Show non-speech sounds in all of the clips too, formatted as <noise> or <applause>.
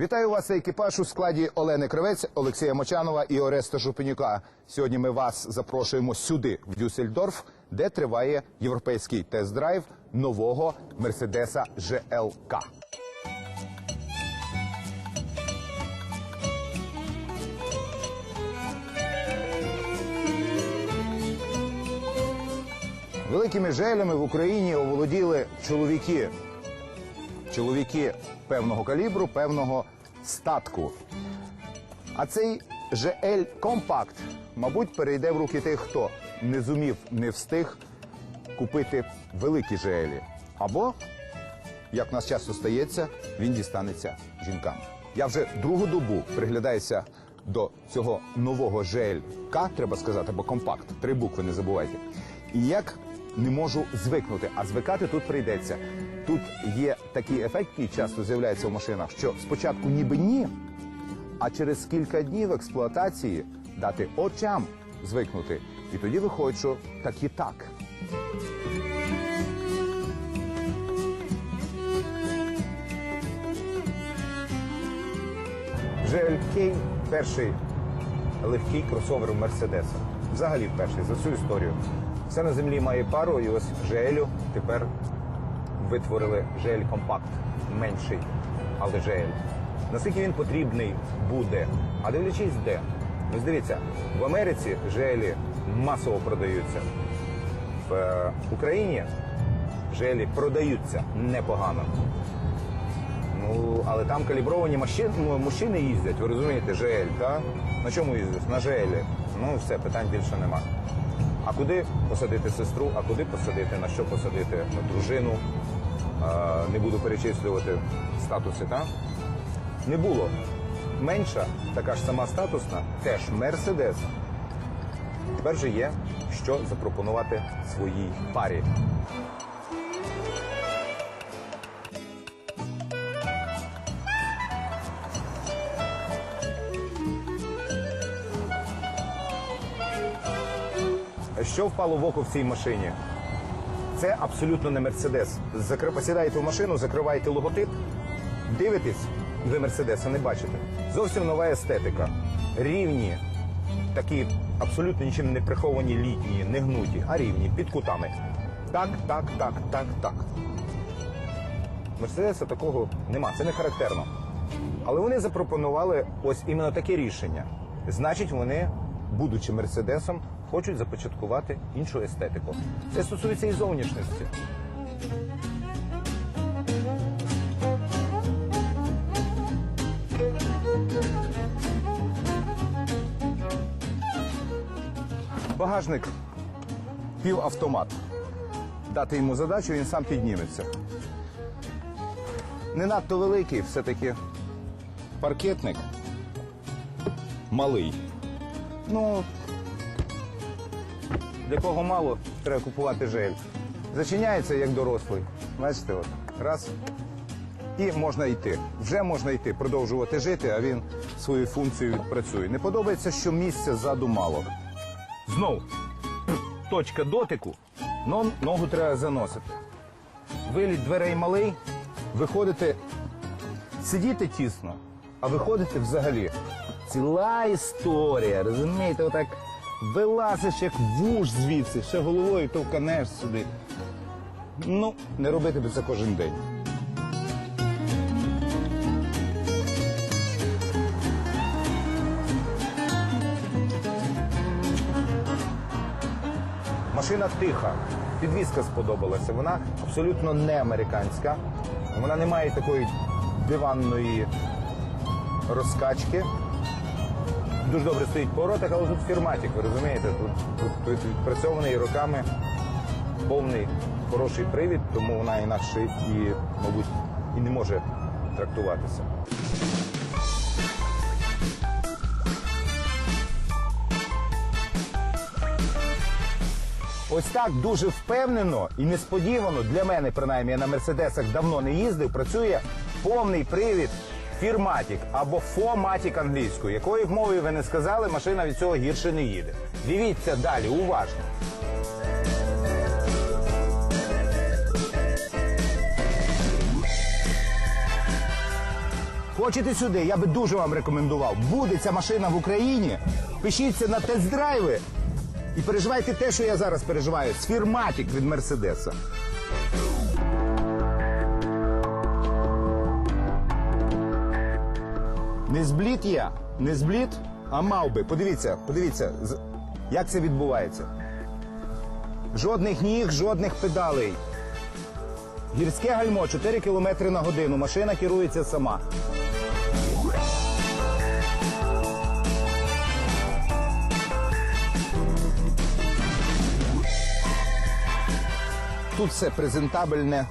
Вітаю вас, екіпаж у складі Олени Кривець, Олексія Мочанова і Ореста Жупенюка. Сьогодні ми вас запрошуємо сюди, в Дюссельдорф, де триває європейський тест-драйв нового Мерседеса ЖЛК. Великими желями в Україні оволоділи чоловіки. Чоловіки певного калібру, певного статку. А цей GL Compact, мабуть, перейде в руки тих, хто не зумів, не встиг купити великі GL. Або, як нас часто стається, він дістанеться жінкам. Я вже другу добу приглядаюся до цього нового GLK, треба сказати, бо компакт, три букви не забувайте. І як не можу звикнути, а звикати тут прийдеться. Тут є такий ефект, який часто з'являється в машинах, що спочатку ніби ні, а через кілька днів експлуатації дати очам звикнути. І тоді виходить, що так і так. GLK – перший легкий кросовер Мерседеса. Взагалі перший за всю історію. Все на землі має пару, і ось GL тепер витворили GL Compact. Менший, але GL. Наскільки він потрібний буде? А дивлячись де? Ось дивіться, в Америці GL масово продаються. В е, Україні GL продаються непогано. Ну, але там калібровані машини, ну, мужчини їздять, ви розумієте, ЖЛ, так? На чому їздять? На ЖЛ. Ну, все, питань більше нема. А куди посадити сестру, а куди посадити, на що посадити? Дружину. Не буду перечислювати статуси, так? Не було. Менша, така ж сама статусна, теж Мерседес. Тепер же є, що запропонувати своїй парі. Що впало в око в цій машині? Це абсолютно не Мерседес. Закри... Посідаєте в машину, закриваєте логотип, дивитесь, ви Мерседеса не бачите. Зовсім нова естетика. Рівні, такі абсолютно нічим не приховані літні, не гнуті, а рівні, під кутами. Так, так, так, так, так. Мерседеса такого нема, це не характерно. Але вони запропонували ось іменно таке рішення. Значить, вони, будучи мерседесом, хочуть започаткувати іншу естетику. Це стосується і зовнішності. Багажник півавтомат. Дати йому задачу, він сам підніметься. Не надто великий, все-таки паркетник малий. Ну, для кого мало, треба купувати жель. Зачиняється як дорослий. Бачите, от раз. І можна йти. Вже можна йти, продовжувати жити, а він свою функцію відпрацює. Не подобається, що місця ззаду мало. Знов точка дотику, но ногу треба заносити. Виліт дверей малий, виходите, сидіти тісно, а виходите взагалі. Ціла історія, розумієте, отак вилазиш як вуж звідси, ще головою товканеш сюди. Ну, не робити би це кожен день. Машина тиха, підвізка сподобалася. Вона абсолютно не американська. Вона не має такої диванної розкачки. Дуже добре стоїть в поворотах, але тут фірматик, ви розумієте? Тут, тут, тут відпрацьований роками повний хороший привід, тому вона інакше і, мабуть, і не може трактуватися. Ось так дуже впевнено і несподівано для мене, принаймні, я на мерседесах давно не їздив. Працює повний привід Фірматік або Фоматік англійською. Якою б мовою ви не сказали, машина від цього гірше не їде. Дивіться далі, уважно. Хочете сюди? Я би дуже вам рекомендував. Буде ця машина в Україні. Пишіться на тест-драйви і переживайте те, що я зараз переживаю. Сфірматік від Мерседеса. Не зблід я, не зблід, а мав би. Подивіться, подивіться, як це відбувається. Жодних ніг, жодних педалей. Гірське гальмо 4 км на годину. Машина керується сама. Тут все презентабельне,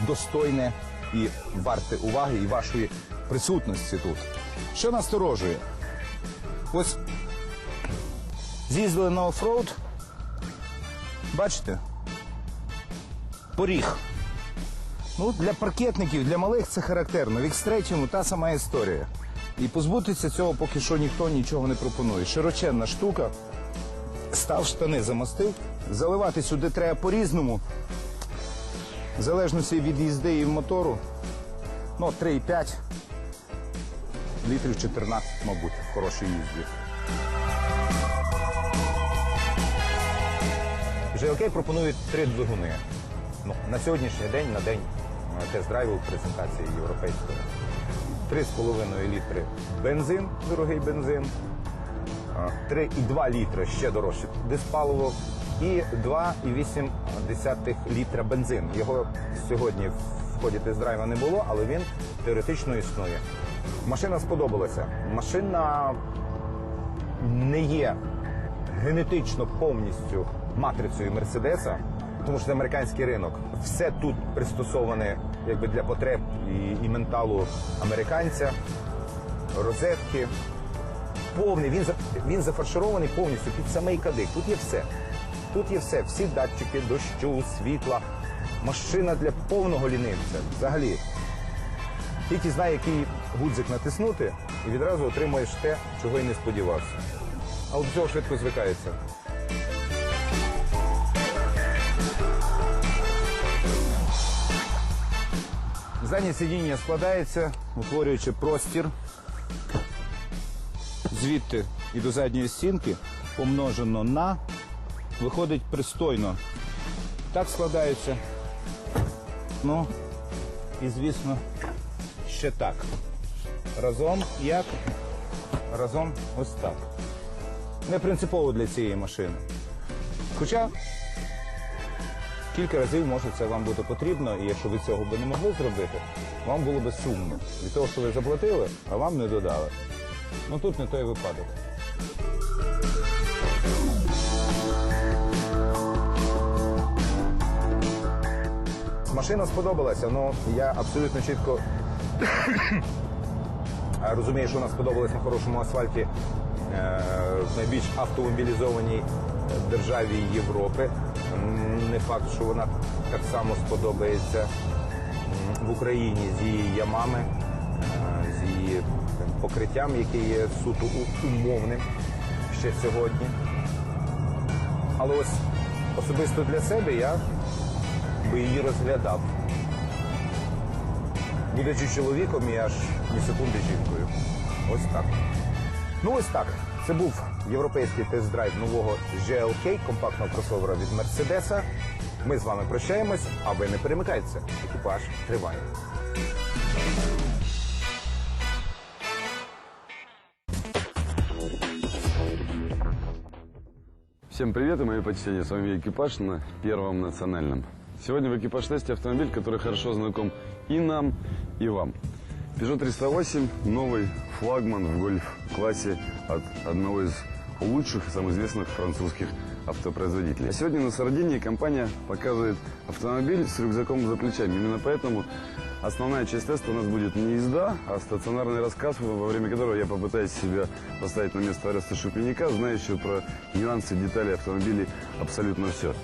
достойне і варте уваги і вашої присутності тут. Що насторожує? Ось з'їздили на оффроуд. Бачите? Поріг. Ну, для паркетників, для малих це характерно. В X3 та сама історія. І позбутися цього поки що ніхто нічого не пропонує. Широченна штука. Став штани, замостив. Заливати сюди треба по-різному. В залежності від їзди і мотору. Ну, 3,5 літрів 14, мабуть, в хорошій їзді. GLK пропонують три двигуни. Ну, на сьогоднішній день, на день е, тест-драйву презентації європейської. 3,5 літри бензин, дорогий бензин. А, 3,2 літри ще дорожче диспаливо і 2,8 літра бензин. Його сьогодні в ході тест-драйва не було, але він теоретично існує. Машина сподобалася. Машина не є генетично повністю матрицею Мерседеса, тому що це американський ринок. Все тут пристосоване якби для потреб і, і менталу американця, розетки. Повний, він, він зафарширований повністю під самий кадик. Тут є все. Тут є все. Всі датчики дощу, світла. Машина для повного лінивця. Взагалі. Тільки знає, який гудзик натиснути, і відразу отримуєш те, чого й не сподівався. А от до цього швидко звикається. Заднє сидіння складається, утворюючи простір. Звідти і до задньої стінки помножено на виходить пристойно. Так складається. Ну, і звісно, ще так. Разом як? Разом ось так. Не принципово для цієї машини. Хоча кілька разів може це вам буде потрібно, і якщо ви цього би не могли зробити, вам було би сумно від того, що ви заплатили, а вам не додали. Ну тут не той випадок. Машина сподобалася, але я абсолютно чітко <coughs> розумію, що вона сподобалась на хорошому асфальті е, в найбільш автомобілізованій державі Європи. Не факт, що вона так само сподобається в Україні з її ямами, е, з її покриттям, яке є суто умовним ще сьогодні. Але ось особисто для себе я би її розглядав. Будучи чоловіком, і аж ні секунди жінкою. Ось так. Ну ось так. Це був європейський тест-драйв нового GLK, компактного кросовера від Мерседеса. Ми з вами прощаємось, а ви не перемикайтеся. Екіпаж триває. Всем привет и мои почтения. С вами экипаж на Первом национальном. Сегодня в экипаж-тесте автомобиль, который хорошо знаком и нам, и вам. Peugeot 308 – новый флагман в гольф-классе от одного из лучших и самых известных французских автопроизводителей. А сегодня на Сардинии компания показывает автомобиль с рюкзаком за плечами. Именно поэтому основная часть теста у нас будет не езда, а стационарный рассказ, во время которого я попытаюсь себя поставить на место Ареста Шупеника, знающего про нюансы, детали автомобилей абсолютно все.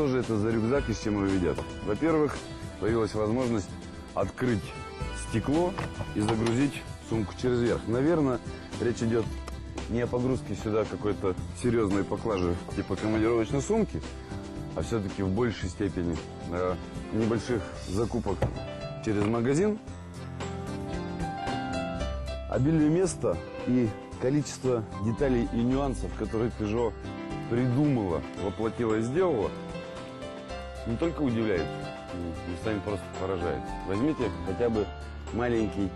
Что же это за рюкзак и с чем его едят? Во-первых, появилась возможность открыть стекло и загрузить сумку через верх. Наверное, речь идет не о погрузке сюда какой-то серьезной поклажи типа командировочной сумки, а все-таки в большей степени э, небольших закупок через магазин. Обилие места и количество деталей и нюансов, которые Peugeot придумала, воплотила и сделала, не только удивляет, м, местами просто поражает. Возьмите хотя бы маленький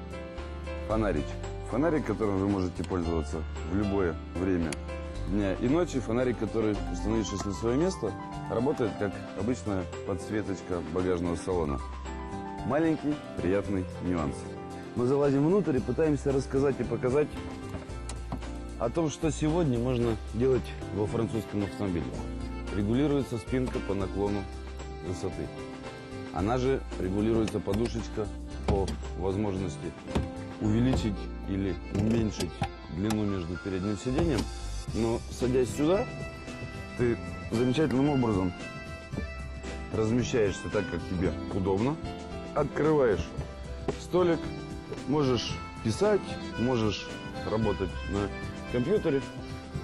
фонарик. Фонарик, которым вы можете пользоваться в любое время дня и ночи. Фонарик, который, установившись на свое место, работает как обычная подсветочка багажного салона. Маленький приятный нюанс. Мы залазим внутрь и пытаемся рассказать и показать о том, что сегодня можно делать во французском автомобиле. Регулируется спинка по наклону высоты. Она же регулируется подушечка по возможности увеличить или уменьшить длину между передним сиденьем. Но садясь сюда, ты замечательным образом размещаешься так, как тебе удобно. Открываешь столик, можешь писать, можешь работать на компьютере,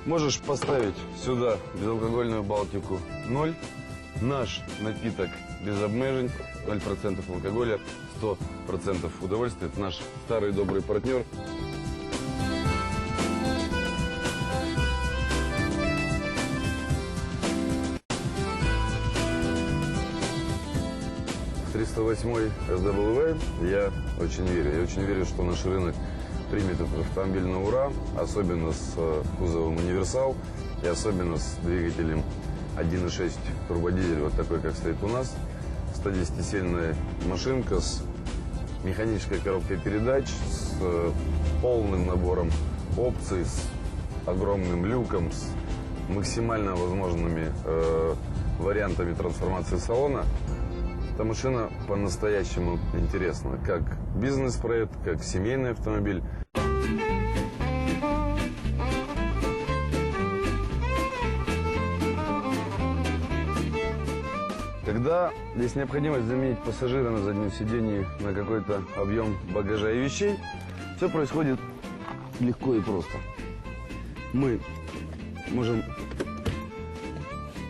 можешь поставить сюда безалкогольную балтику 0, наш напиток без обмежень, 0% алкоголя, 100% удовольствия. Это наш старый добрый партнер. В 308 SWV я очень верю. Я очень верю, что наш рынок примет этот автомобиль на ура, особенно с э, кузовом универсал и особенно с двигателем 1.6 турбодизель, вот такой, как стоит у нас. 110-сильная машинка с механической коробкой передач, с э, полным набором опций, с огромным люком, с максимально возможными э, вариантами трансформации салона. Эта машина по-настоящему интересна, как бизнес-проект, как семейный автомобиль. Когда есть необходимость заменить пассажира на заднем сидении на какой-то объем багажа и вещей, все происходит легко и просто. Мы можем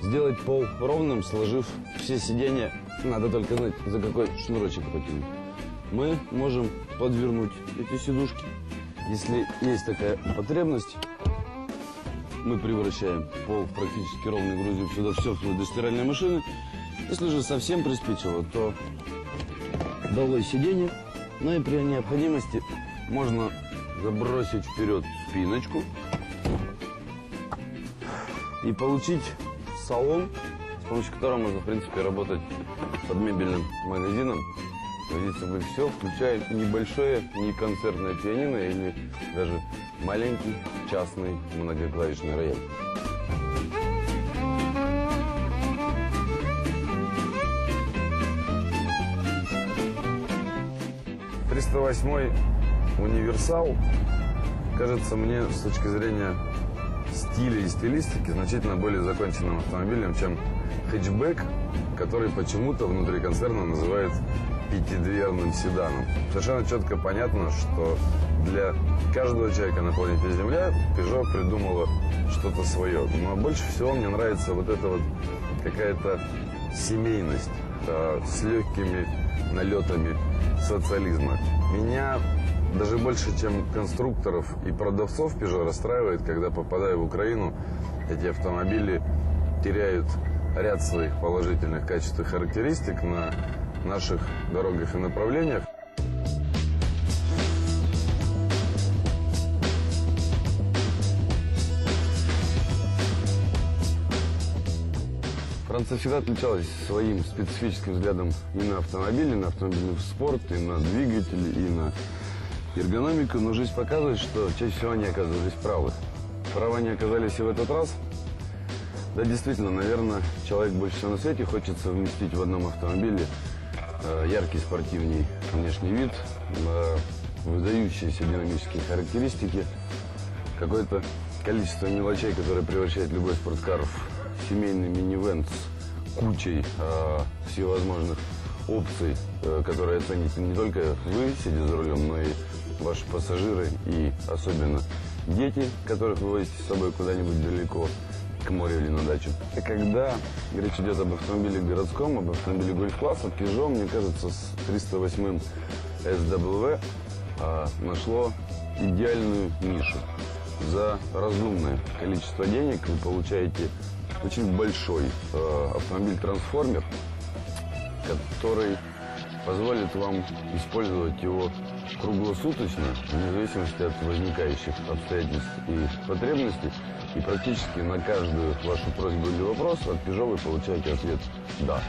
сделать пол ровным, сложив все сиденья. Надо только знать, за какой шнурочек потянуть. Мы можем подвернуть эти сидушки. Если есть такая потребность, мы превращаем пол практически ровный, грузим сюда все вплоть до стиральной машины. Если же совсем приспичило, то долой сиденье. Ну и при необходимости можно забросить вперед спиночку и получить салон, с помощью которого можно, в принципе, работать под мебельным магазином. С собой все, включая небольшое, не концертное пианино или даже маленький частный многоклавишный рояль. «308 универсал» кажется мне с точки зрения стиля и стилистики значительно более законченным автомобилем, чем хэтчбэк, который почему-то внутри концерна называют пятидверным седаном. Совершенно четко понятно, что для каждого человека на планете Земля Peugeot придумала что-то свое. Но больше всего мне нравится вот эта вот какая-то семейность э, с легкими налетами социализма. Меня даже больше, чем конструкторов и продавцов Peugeot расстраивает, когда попадая в Украину, эти автомобили теряют ряд своих положительных качеств и характеристик на наших дорогах и направлениях. Франция всегда отличалась своим специфическим взглядом и на автомобили, и на автомобильный спорт, и на двигатели, и на эргономику, но жизнь показывает, что чаще всего они оказывались правы. Правы они оказались и в этот раз. Да, действительно, наверное, человек больше всего на свете хочет совместить в одном автомобиле э, яркий спортивный внешний вид, э, выдающиеся динамические характеристики, какое-то количество мелочей, которое превращает любой спорткар в семейный минивэн с кучей э, всевозможных опций, э, которые оцените не только вы, сидя за рулем, но и ваши пассажиры и особенно дети, которых вы возите с собой куда-нибудь далеко, к морю или на дачу. И когда речь идет об автомобиле городском, об автомобиле гольф-класса, Peugeot, мне кажется, с 308 SW а, нашло идеальную нишу. За разумное количество денег вы получаете очень большой э, автомобиль-трансформер, который позволит вам использовать его круглосуточно, вне зависимости от возникающих обстоятельств и потребностей. И практически на каждую вашу просьбу или вопрос от Peugeot вы получаете ответ «да».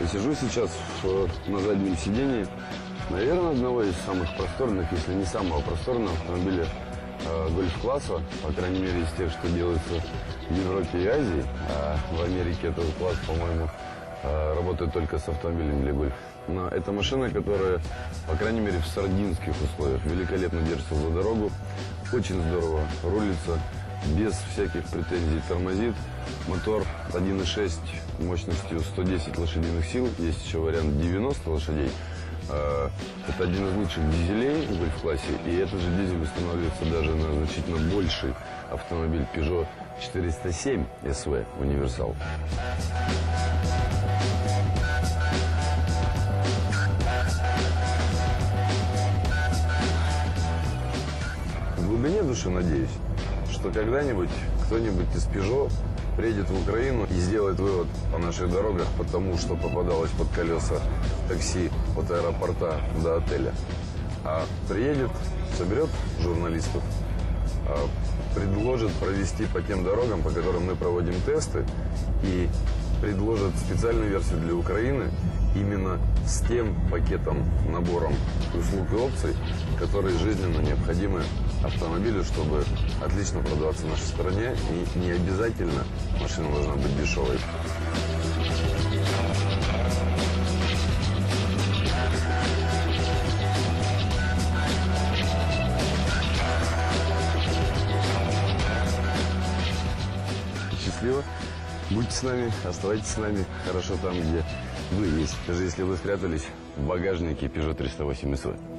Я сижу сейчас на заднем сидении, наверное, одного из самых просторных, если не самого просторного автомобиля э, гольф-класса, по крайней мере, из тех, что делаются в Европе и Азии. А в Америке этот класс, по-моему, э, работает только с автомобилями для гольф. Но это машина, которая, по крайней мере, в сардинских условиях великолепно держится за дорогу, очень здорово рулится, без всяких претензий тормозит. Мотор 1.6 мощностью 110 лошадиных сил, есть еще вариант 90 лошадей. Э, Это один из лучших дизелей в гольф-классе, и этот же дизель устанавливается даже на значительно больший автомобиль Peugeot 407 SV универсал. В глубине души надеюсь, что когда-нибудь кто-нибудь из Peugeot приедет в Украину и сделает вывод по наших дорогах, потому что попадалось под колеса такси от аэропорта до отеля. А приедет, соберет журналистов, а, предложит провести по тем дорогам, по которым мы проводим тесты, и предложит специальную версию для Украины именно с тем пакетом, набором услуг и опций, которые жизненно необходимы автомобилю, чтобы отлично продаваться в нашей стране. И не обязательно машина должна быть дешевой. Счастливо. Будьте с нами, оставайтесь с нами хорошо там, где вы есть. Даже если вы спрятались в багажнике Peugeot 308 SV.